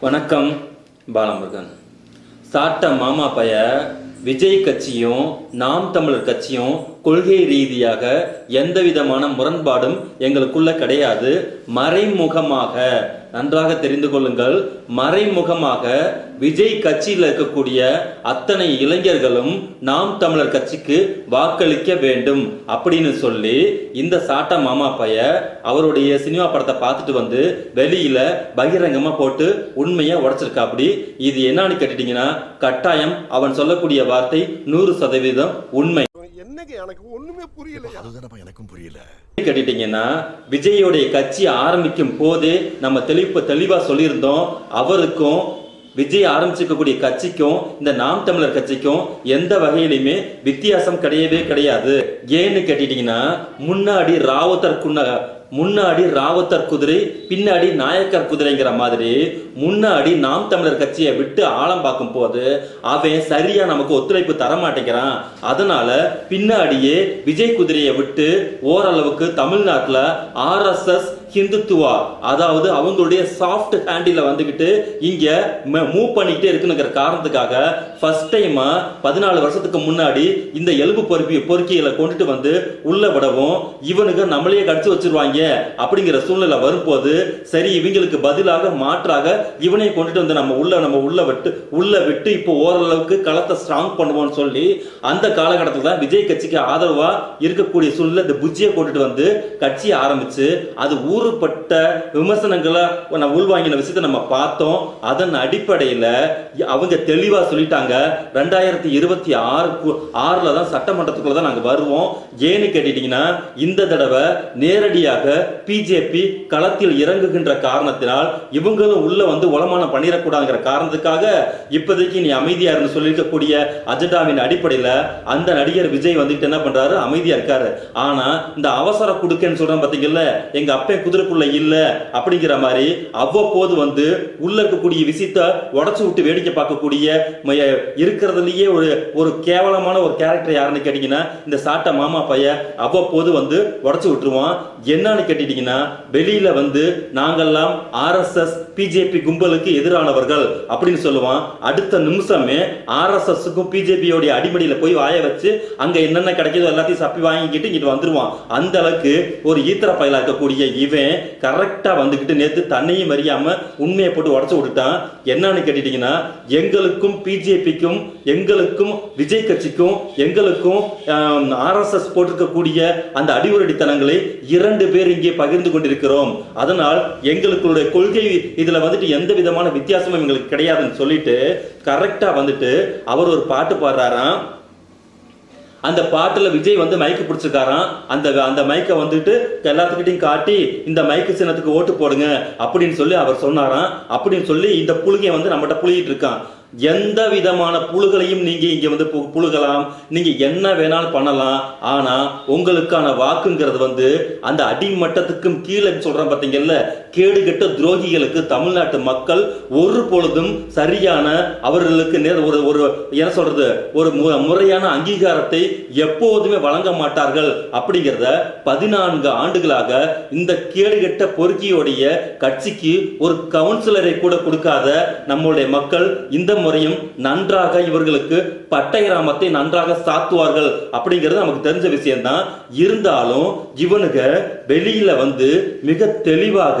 வணக்கம் பாலமுருகன். சாட்ட மாமா பைய விஜய் கட்சியும் நாம் தமிழர் கட்சியும் கொள்கை ரீதியாக எந்த விதமான முரண்பாடும் எங்களுக்குள்ள கிடையாது. மறைமுகமாக நன்றாக தெரிந்து கொள்ளுங்கள். மறைமுகமாக விஜய் கட்சியில் இருக்கக்கூடிய அத்தனை இளைஞர்களும் நாம் தமிழர் கட்சிக்கு வாக்களிக்க வேண்டும் அப்படின்னு சொல்லி இந்த சாட்ட மாமா பைய அவருடைய சினிமா படத்தை பார்த்துட்டு வந்து வெளியில பகிரங்கமா போட்டு உண்மையை உடைச்சிருக்காப்படி இது என்னன்னு கேட்டுட்டீங்கன்னா கட்டாயம் அவன் சொல்லக்கூடிய வார்த்தை நூறு சதவீதம் உண்மை. என்னங்க எனக்கு ஒண்ணுமே அதுதானப்பா எனக்கும் புரியல. கேட்டுட்டீங்கன்னா விஜயோடைய கட்சி ஆரம்பிக்கும் போதே நம்ம தெளிப்பு தெளிவா சொல்லியிருந்தோம். அவருக்கும் விஜய் ஆரம்பிச்சிருக்கக்கூடிய கட்சிக்கும் இந்த நாம் தமிழர் கட்சிக்கும் எந்த வகையிலுமே வித்தியாசம் கிடையவே கிடையாது. ஏன்னு கேட்டுட்டீங்கன்னா முன்னாடி ராவத்தர் குன்ன முன்னாடி ராவத்தர் குதிரை பின்னாடி நாயக்கர் குதிரைங்கிற மாதிரி முன்னாடி நாம் தமிழர் கட்சியை விட்டு ஆழம் பார்க்கும் போது அவன் சரியா நமக்கு ஒத்துழைப்பு தர மாட்டேங்கிறான் அதனால பின்னாடியே விஜய் குதிரையை விட்டு ஓரளவுக்கு தமிழ்நாட்டில் ஆர்எஸ்எஸ் ஹிந்துத்துவா அதாவது அவங்களுடைய சாஃப்ட் ஹேண்டில வந்துக்கிட்டு இங்கே மூவ் பண்ணிக்கிட்டே இருக்குங்கிற காரணத்துக்காக ஃபர்ஸ்ட் டைம் பதினாலு வருஷத்துக்கு முன்னாடி இந்த எலும்பு பொறுப்பி பொறுக்கிகளை கொண்டுட்டு வந்து உள்ள விடவும் இவனுக்கு நம்மளையே கடிச்சு வச்சிருவாங்க அப்படிங்கிற சூழ்நிலை வரும்போது சரி இவங்களுக்கு பதிலாக மாற்றாக இவனை கொண்டுட்டு வந்து நம்ம உள்ள நம்ம உள்ள விட்டு உள்ள விட்டு இப்போ ஓரளவுக்கு களத்தை ஸ்ட்ராங் பண்ணுவோம்னு சொல்லி அந்த காலகட்டத்தில் தான் விஜய் கட்சிக்கு ஆதரவா இருக்கக்கூடிய சூழ்நிலை இந்த புஜ்ஜியை கொண்டுட்டு வந்து கட்சியை ஆரம்பிச்சு அது ஊர் ஊறுபட்ட விமர்சனங்களை நான் உள்வாங்கின விஷயத்தை நம்ம பார்த்தோம். அதன் அடிப்படையில் அவங்க தெளிவா சொல்லிட்டாங்க. ரெண்டாயிரத்தி இருபத்தி ஆறு ஆறுல தான் சட்டமன்றத்துக்குள்ள தான் நாங்கள் வருவோம். ஏன்னு கேட்டிட்டிங்கன்னா இந்த தடவை நேரடியாக பிஜேபி களத்தில் இறங்குகின்ற காரணத்தினால் இவங்களும் உள்ள வந்து உலமானம் பண்ணிடக்கூடாதுங்கிற காரணத்துக்காக இப்போதைக்கு நீ அமைதியாருன்னு இருந்து சொல்லியிருக்கக்கூடிய அஜெண்டாவின் அடிப்படையில அந்த நடிகர் விஜய் வந்துட்டு என்ன பண்றாரு? அமைதியாக இருக்காரு. ஆனா இந்த அவசர கொடுக்கன்னு சொல்றேன் பார்த்தீங்கல்ல எங்க அப்பே குதிரைக்குள்ள இல்லை அப்படிங்கிற மாதிரி அவ்வப்போது வந்து உள்ள இருக்கக்கூடிய விஷயத்த உடச்சு விட்டு வேடிக்கை பார்க்கக்கூடிய இருக்கிறதுலயே ஒரு ஒரு கேவலமான ஒரு கேரக்டர் யாருன்னு கேட்டீங்கன்னா இந்த சாட்டை மாமா பைய அவ்வப்போது வந்து உடச்சு விட்டுருவான். என்னன்னு கேட்டிட்டீங்கன்னா வெளியில வந்து நாங்கெல்லாம் ஆர்எஸ்எஸ் பிஜேபி கும்பலுக்கு எதிரானவர்கள் அப்படின்னு சொல்லுவான். அடுத்த நிமிஷமே ஆர்எஸ்எஸ்க்கும் பிஜேபியோடைய அடிமடியில போய் வாய வச்சு அங்க என்னென்ன கிடைக்கிதோ எல்லாத்தையும் சப்பி வாங்கிக்கிட்டு இங்கிட்டு வந்துருவான். அந்த அளவுக்கு ஒரு ஈத்திர பயிலாக்கக்கூடிய இவன் கரெக்டாக வந்துக்கிட்டு நேற்று தன்னையும் அறியாமல் உண்மையை போட்டு உடச்சு விட்டுட்டான். என்னன்னு கேட்டுட்டீங்கன்னா எங்களுக்கும் பிஜேபிக்கும் எங்களுக்கும் விஜய் கட்சிக்கும் எங்களுக்கும் ஆர்எஸ்எஸ் போட்டிருக்கக்கூடிய அந்த அடிவுரடித்தனங்களை இரண்டு பேர் இங்கே பகிர்ந்து கொண்டிருக்கிறோம். அதனால் எங்களுக்குடைய கொள்கை இதில் வந்துட்டு எந்த விதமான வித்தியாசமும் எங்களுக்கு கிடையாதுன்னு சொல்லிட்டு கரெக்டாக வந்துட்டு அவர் ஒரு பாட்டு பாடுறாராம். அந்த பாட்டில் விஜய் வந்து மைக்கு பிடிச்சிருக்காராம். அந்த அந்த மைக்கை வந்துட்டு எல்லாத்துக்கிட்டையும் காட்டி இந்த மைக்கு சின்னத்துக்கு ஓட்டு போடுங்க அப்படின்னு சொல்லி அவர் சொன்னாராம். அப்படின்னு சொல்லி இந்த புழுகையை வந்து நம்மகிட்ட புழுகிட்டு இருக்கான். எந்த விதமான புழுகளையும் நீங்க இங்க வந்து பு- புழுகலாம். நீங்க என்ன வேணாலும் பண்ணலாம். ஆனா உங்களுக்கான வாக்குங்கிறது வந்து அந்த அடிமட்டத்துக்கும் கீழே சொல்றேன் பாத்தீங்கல்ல கேடுகெட்ட துரோகிகளுக்கு தமிழ்நாட்டு மக்கள் ஒரு பொழுதும் சரியான அவர்களுக்கு நேர் ஒரு ஒரு என்ன சொல்றது ஒரு மு- முறையான அங்கீகாரத்தை எப்போதுமே வழங்க மாட்டார்கள் அப்படிங்கிறத பதினான்கு ஆண்டுகளாக இந்த கேடுகெட்ட பொறுக்கியோடைய கட்சிக்கு ஒரு கவுன்சிலரை கூட கொடுக்காத நம்மளுடைய மக்கள் இந்த முறையும் நன்றாக இவர்களுக்கு பட்டை கிராமத்தை நன்றாக சாத்துவார்கள் அப்படிங்கிறது நமக்கு தெரிஞ்ச விஷயம்தான். இருந்தாலும் இவனுங்க வெளியில வந்து மிக தெளிவாக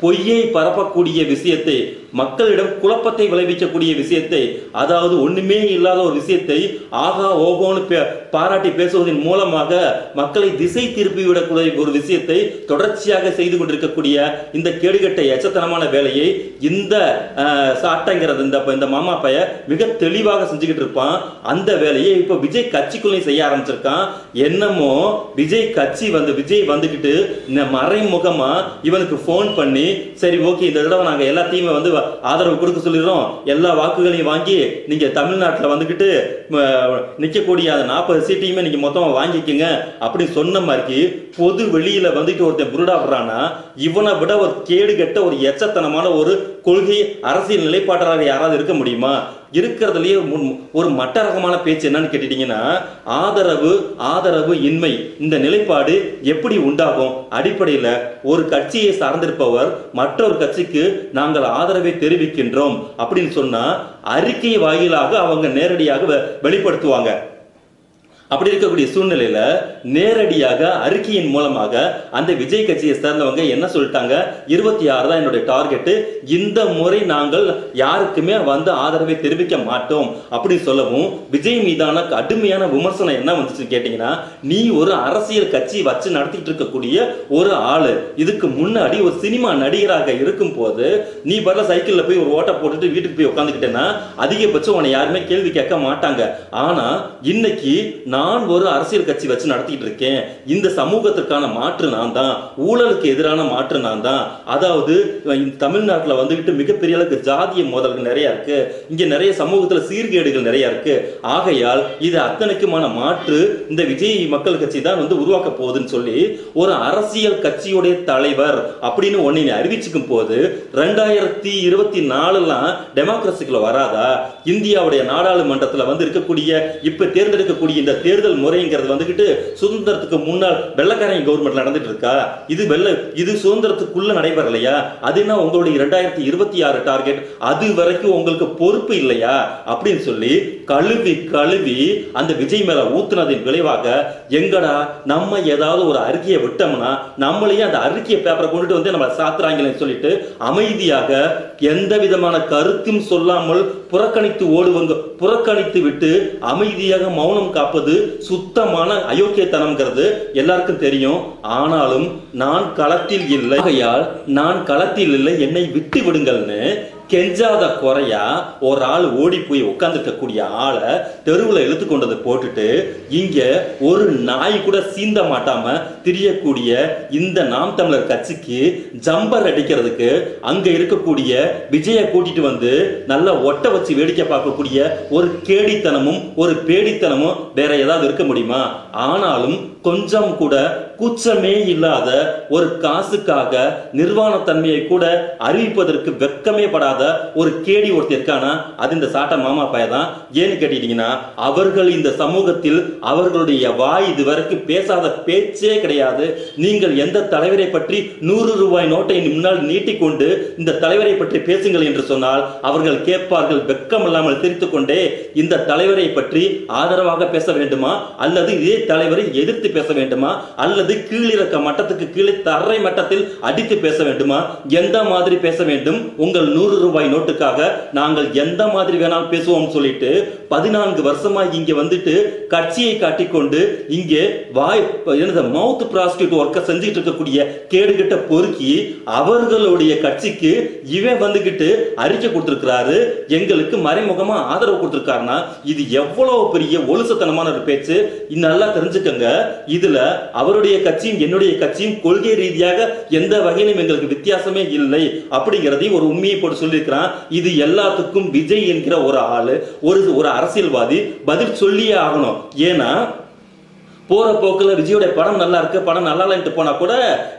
பொய்யை பரப்பக்கூடிய விஷயத்தை மக்களிடம் குழப்பத்தை விளைவிக்கக்கூடிய விஷயத்தை அதாவது ஒண்ணுமே இல்லாத ஒரு விஷயத்தை ஆகா ஓகோன்னு பே- பாராட்டி பேசுவதன் மூலமாக மக்களை திசை திருப்பி விடக்கூடிய ஒரு விஷயத்தை தொடர்ச்சியாக செய்து கொண்டிருக்கக்கூடிய இந்த கேடுகட்ட எச்சத்தனமான வேலையை இந்த சாட்டங்கிறது சாட்டைங்கிறது இந்த இந்த மாமா பைய மிக தெளிவாக செஞ்சுக்கிட்டு இருப்பான். அந்த வேலையை இப்போ விஜய் கட்சிக்குள்ளேயும் செய்ய ஆரம்பிச்சிருக்கான். என்னமோ விஜய் கட்சி வந்து விஜய் வந்துகிட்டு இந்த மறைமுகமா இவனுக்கு ஃபோன் பண்ணி சரி ஓகே இந்த தடவை நாங்கள் எல்லாத்தையுமே வந்து ஆதரவு கொடுக்க சொல்லிடுறோம். எல்லா வாக்குகளையும் வாங்கி நீங்கள் தமிழ்நாட்டில் வந்துக்கிட்டு நிற்கக்கூடிய அந்த நாற்பது சீட்டையுமே நீங்கள் மொத்தமாக வாங்கிக்கோங்க. அப்படின்னு சொன்ன மாதிரி பொது வெளியில் வந்துட்டு ஒருத்தன் புருடா இவனை விட ஒரு கேடு கெட்ட ஒரு எச்சத்தனமான ஒரு கொள்கை அரசியல் நிலைப்பாட்டாளர் யாராவது இருக்க முடியுமா? இருக்கிறதுலயே முன்- ஒரு மட்ட ரகமான பேச்சு என்னன்னு கேட்டுட்டீங்கன்னா ஆதரவு ஆதரவு இன்மை இந்த நிலைப்பாடு எப்படி உண்டாகும்? அடிப்படையில் ஒரு கட்சியை சார்ந்திருப்பவர் மற்றொரு கட்சிக்கு நாங்கள் ஆதரவை தெரிவிக்கின்றோம் அப்படின்னு சொன்னா அறிக்கை வாயிலாக அவங்க நேரடியாக வெளிப்படுத்துவாங்க. அப்படி இருக்கக்கூடிய சூழ்நிலையில நேரடியாக அறிக்கையின் மூலமாக அந்த விஜய் கட்சியை சேர்ந்தவங்க என்ன சொல்லிட்டாங்க? இருபத்தி ஆறு தான் என்னுடைய டார்கெட் இந்த முறை நாங்கள் யாருக்குமே வந்து ஆதரவை தெரிவிக்க மாட்டோம். அப்படின்னு சொல்லவும் விஜய் மீதான கடுமையான விமர்சனம் என்ன வந்துச்சு கேட்டீங்கன்னா நீ ஒரு அரசியல் கட்சி வச்சு நடத்திட்டு இருக்கக்கூடிய ஒரு ஆளு. இதுக்கு முன்னாடி ஒரு சினிமா நடிகராக இருக்கும் போது நீ பரல சைக்கிள்ல போய் ஒரு ஓட்ட போட்டுட்டு வீட்டுக்கு போய் உட்காந்துக்கிட்டேன்னா அதிகபட்சம் உன்னை யாருமே கேள்வி கேட்க மாட்டாங்க. ஆனா இன்னைக்கு நான் நான் ஒரு அரசியல் கட்சி வச்சு நடத்திட்டு இருக்கேன். இந்த சமூகத்திற்கான மாற்று நான் தான். ஊழலுக்கு எதிரான மாற்று நான் தான். அதாவது தமிழ்நாட்டில் வந்துக்கிட்டு மிகப்பெரிய அளவுக்கு ஜாதிய மோதல்கள் நிறைய இருக்கு. இங்க நிறைய சமூகத்தில் சீர்கேடுகள் நிறைய இருக்கு. ஆகையால் இது அத்தனைக்குமான மாற்று இந்த விஜய் மக்கள் கட்சி தான் வந்து உருவாக்க போகுதுன்னு சொல்லி ஒரு அரசியல் கட்சியுடைய தலைவர் அப்படின்னு ஒன்னு அறிவிச்சுக்கும் போது ரெண்டாயிரத்தி இருபத்தி நாலுலாம் டெமோக்ரஸிக்குள்ள வராதா? இந்தியாவுடைய நாடாளுமன்றத்தில் வந்து இருக்கக்கூடிய இப்ப தேர்ந்தெடுக்கக்கூடிய இந்த தேர்தல் முறைங்கிறது வந்துகிட்டு சுதந்திரத்துக்கு முன்னால் வெள்ளக்காரங்க கவர்மெண்ட் நடந்துட்டு இருக்கா? இது வெள்ள இது சுதந்திரத்துக்குள்ள நடைபெறலையா? அது என்ன உங்களுடைய இரண்டாயிரத்தி இருபத்தி ஆறு டார்கெட் அது வரைக்கும் உங்களுக்கு பொறுப்பு இல்லையா? அப்படின்னு சொல்லி கழுவி கழுவி அந்த விஜய் மேல ஊத்துனதின் விளைவாக எங்கடா நம்ம ஏதாவது ஒரு அறிக்கையை விட்டோம்னா நம்மளையே அந்த அறிக்கையை பேப்பரை கொண்டுட்டு வந்து நம்மளை சாத்துறாங்களேன்னு சொல்லிட்டு அமைதியாக எந்த விதமான கருத்தும் சொல்லாமல் புறக்கணித்து ஓடுவங்க புறக்கணித்து விட்டு அமைதியாக மௌனம் காப்பது சுத்தமான அயோக்கியத்தனம்ங்கிறது எல்லாருக்கும் தெரியும். ஆனாலும் நான் களத்தில் இல்லை. ஆகையால் நான் களத்தில் இல்லை. என்னை விட்டு விடுங்கள்னு கெஞ்சாத குறையா ஒரு ஆள் ஓடி போய் உட்காந்துருக்கக்கூடிய ஆளை தெருவில் இழுத்து கொண்டதை வந்து போட்டுட்டு இங்கே ஒரு நாய் கூட சீந்த மாட்டாம திரியக்கூடிய இந்த நாம் தமிழர் கட்சிக்கு ஜம்பர் அடிக்கிறதுக்கு அங்கே இருக்கக்கூடிய விஜயை கூட்டிட்டு வந்து நல்லா ஒட்ட வச்சு வேடிக்கை பார்க்கக்கூடிய ஒரு கேடித்தனமும் ஒரு பேடித்தனமும் வேற ஏதாவது இருக்க முடியுமா? ஆனாலும் கொஞ்சம் கூட கூச்சமே இல்லாத ஒரு காசுக்காக நிர்வாணத்தன்மையை கூட அறிவிப்பதற்கு வெக்கமே படாத ஒரு கேடி ஒருத்தர் இருக்கானா? அது இந்த சாட்ட மாமா பைய தான் ஏன்னு கேட்டீங்கன்னா அவர்கள் இந்த சமூகத்தில் அவர்களுடைய வாய் இதுவரைக்கும் பேசாத பேச்சே கிடையாது. நீங்கள் எந்த தலைவரை பற்றி நூறு ரூபாய் நோட்டை முன்னால் நீட்டிக்கொண்டு இந்த தலைவரை பற்றி பேசுங்கள் என்று சொன்னால் அவர்கள் கேட்பார்கள் வெக்கம் இல்லாமல் கொண்டே இந்த தலைவரை பற்றி ஆதரவாக பேச வேண்டுமா? அல்லது இதே தலைவரை எதிர்த்து பேச வேண்டுமா? அல்லது கீழிறக்க மட்டத்துக்கு கீழே தரை மட்டத்தில் அடித்து பேச வேண்டுமா? எந்த மாதிரி பேச வேண்டும்? உங்கள் நூறு ரூபாய் நோட்டுக்காக நாங்கள் எந்த மாதிரி வேணாலும் பேசுவோம் சொல்லிட்டு பதினான்கு வருஷமா இங்க வந்துட்டு கட்சியை காட்டிக்கொண்டு இங்கே வாய் எனது மவுத் ப்ராஸ்டியூட் ஒர்க்கை செஞ்சுட்டு இருக்கக்கூடிய கேடுகிட்ட பொறுக்கி அவர்களுடைய கட்சிக்கு இவன் வந்துகிட்டு அறிக்கை கொடுத்திருக்கிறாரு. எங்களுக்கு மறைமுகமா ஆதரவு கொடுத்திருக்காருன்னா இது எவ்வளவு பெரிய ஒழுசத்தனமான ஒரு பேச்சு. நல்லா தெரிஞ்சுக்கங்க. இதுல அவருடைய கட்சியும் என்னுடைய கட்சியும் கொள்கை ரீதியாக எந்த வகையிலும் எங்களுக்கு வித்தியாசமே இல்லை. அப்படிங்கிறதையும் ஒரு உண்மையை போட்டு சொல்லியிருக்கிறான். இது எல்லாத்துக்கும் விஜய் என்கிற ஒரு ஆளு ஒரு ஒரு அரசியல்வாதி பதில் சொல்லியே ஆகணும். ஏன்னா போற போக்குல விஜயோடைய படம் நல்லா இருக்கு படம் நல்லா இல்லைன்ட்டு போனா கூட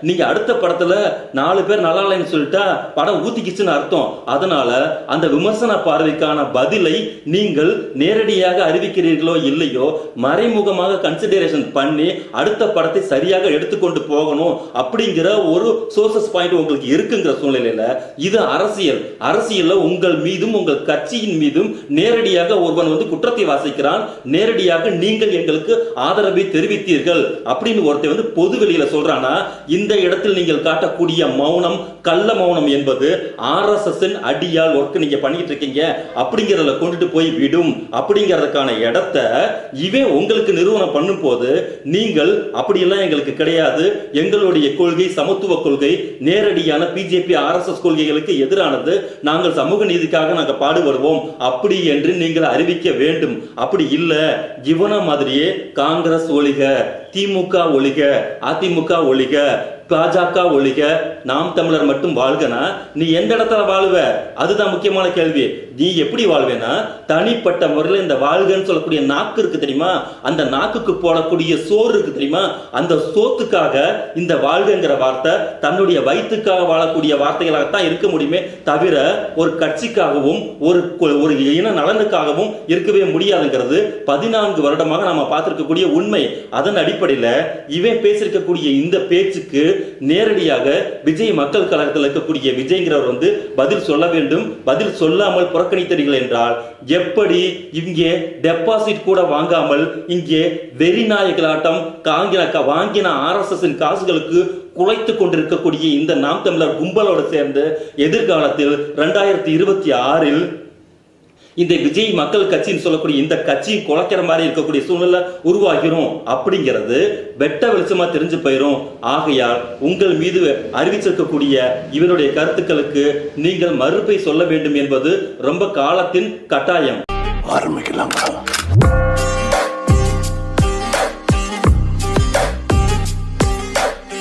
நீங்க அடுத்த படத்துல நாலு பேர் நல்லா இல்லைன்னு சொல்லிட்டா படம் ஊத்திக்கிச்சுன்னு அர்த்தம். அதனால அந்த விமர்சன பார்வைக்கான பதிலை நீங்கள் நேரடியாக அறிவிக்கிறீர்களோ இல்லையோ மறைமுகமாக கன்சிடரேஷன் பண்ணி அடுத்த படத்தை சரியாக எடுத்துக்கொண்டு போகணும் அப்படிங்கிற ஒரு சோர்சஸ் பாயிண்ட் உங்களுக்கு இருக்குங்கிற சூழ்நிலையில இது அரசியல். அரசியலில் உங்கள் மீதும் உங்கள் கட்சியின் மீதும் நேரடியாக ஒருவன் வந்து குற்றத்தை வாசிக்கிறான். நேரடியாக நீங்கள் எங்களுக்கு ஆதரவை தெரிவித்தீர்கள் அப்படின்னு ஒருத்தர் வந்து பொது வெளியில சொல்றானா இந்த இடத்தில் நீங்கள் காட்டக்கூடிய மௌனம் கள்ள மௌனம் என்பது ஆர்எஸ்எஸ் அடியால் ஒர்க் நீங்க பண்ணிட்டு இருக்கீங்க அப்படிங்கறத கொண்டுட்டு போய் விடும் அப்படிங்கறதுக்கான இடத்த இவன் உங்களுக்கு நிறுவனம் பண்ணும் போது நீங்கள் அப்படியெல்லாம் எங்களுக்கு கிடையாது. எங்களுடைய கொள்கை சமத்துவ கொள்கை நேரடியான பிஜேபி ஆர்எஸ்எஸ் கொள்கைகளுக்கு எதிரானது. நாங்கள் சமூக நீதிக்காக நாங்கள் பாடுபடுவோம். அப்படி என்று நீங்கள் அறிவிக்க வேண்டும். அப்படி இல்ல. இவன மாதிரியே காங்கிரஸ் ஒளி ஒழிக திமுக ஒழிக அதிமுக ஒழிக பாஜக ஒழிக நாம் தமிழர் மட்டும் வாழ்கனா? நீ எந்த இடத்துல வாழ்வ? அதுதான் முக்கியமான கேள்வி. நீ எப்படி வாழ்வேனா? தனிப்பட்ட முறையில் இந்த வாழ்கன்னு சொல்லக்கூடிய நாக்கு இருக்கு தெரியுமா? அந்த நாக்குக்கு போடக்கூடிய சோறு இருக்கு தெரியுமா? அந்த சோத்துக்காக இந்த வாழ்கங்கிற வார்த்தை தன்னுடைய வயிற்றுக்காக வாழக்கூடிய வார்த்தைகளாகத்தான் இருக்க முடியுமே தவிர ஒரு கட்சிக்காகவும் ஒரு ஒரு இன நலனுக்காகவும் இருக்கவே முடியாதுங்கிறது பதினான்கு வருடமாக நம்ம பார்த்திருக்கக்கூடிய உண்மை. அதன் அடிப்படையில் இவன் பேசியிருக்கக்கூடிய இந்த பேச்சுக்கு நேரடியாக விஜய் மக்கள் கழகத்தில் இருக்கக்கூடிய விஜய்ங்கிறவர் வந்து பதில் சொல்ல வேண்டும். பதில் சொல்லாமல் புறக்கணித்தீர்கள் என்றால் எப்படி இங்கே டெபாசிட் கூட வாங்காமல் இங்கே வெறிநாயகளாட்டம் காங்கிர காங்கின வாங்கின ஆர்எஸ்எஸ் காசுகளுக்கு குலைத்து கொண்டிருக்கக்கூடிய இந்த நாம் தமிழர் கும்பலோடு சேர்ந்து எதிர்காலத்தில் ரெண்டாயிரத்தி இருபத்தி ஆறில் இந்த விஜய் மக்கள் கட்சின்னு சொல்லக்கூடிய இந்த கட்சி குலைக்கிற மாதிரி இருக்கக்கூடிய சூழ்நிலை உருவாகிரும் அப்படிங்கிறது வெட்ட வெளிச்சமா தெரிஞ்சு போயிரும். ஆகையால் உங்கள் மீது அறிவிச்சிருக்கக்கூடிய இவருடைய கருத்துக்களுக்கு நீங்கள் மறுப்பை சொல்ல வேண்டும் என்பது ரொம்ப காலத்தின் கட்டாயம். ஆரம்பிக்கலாம்.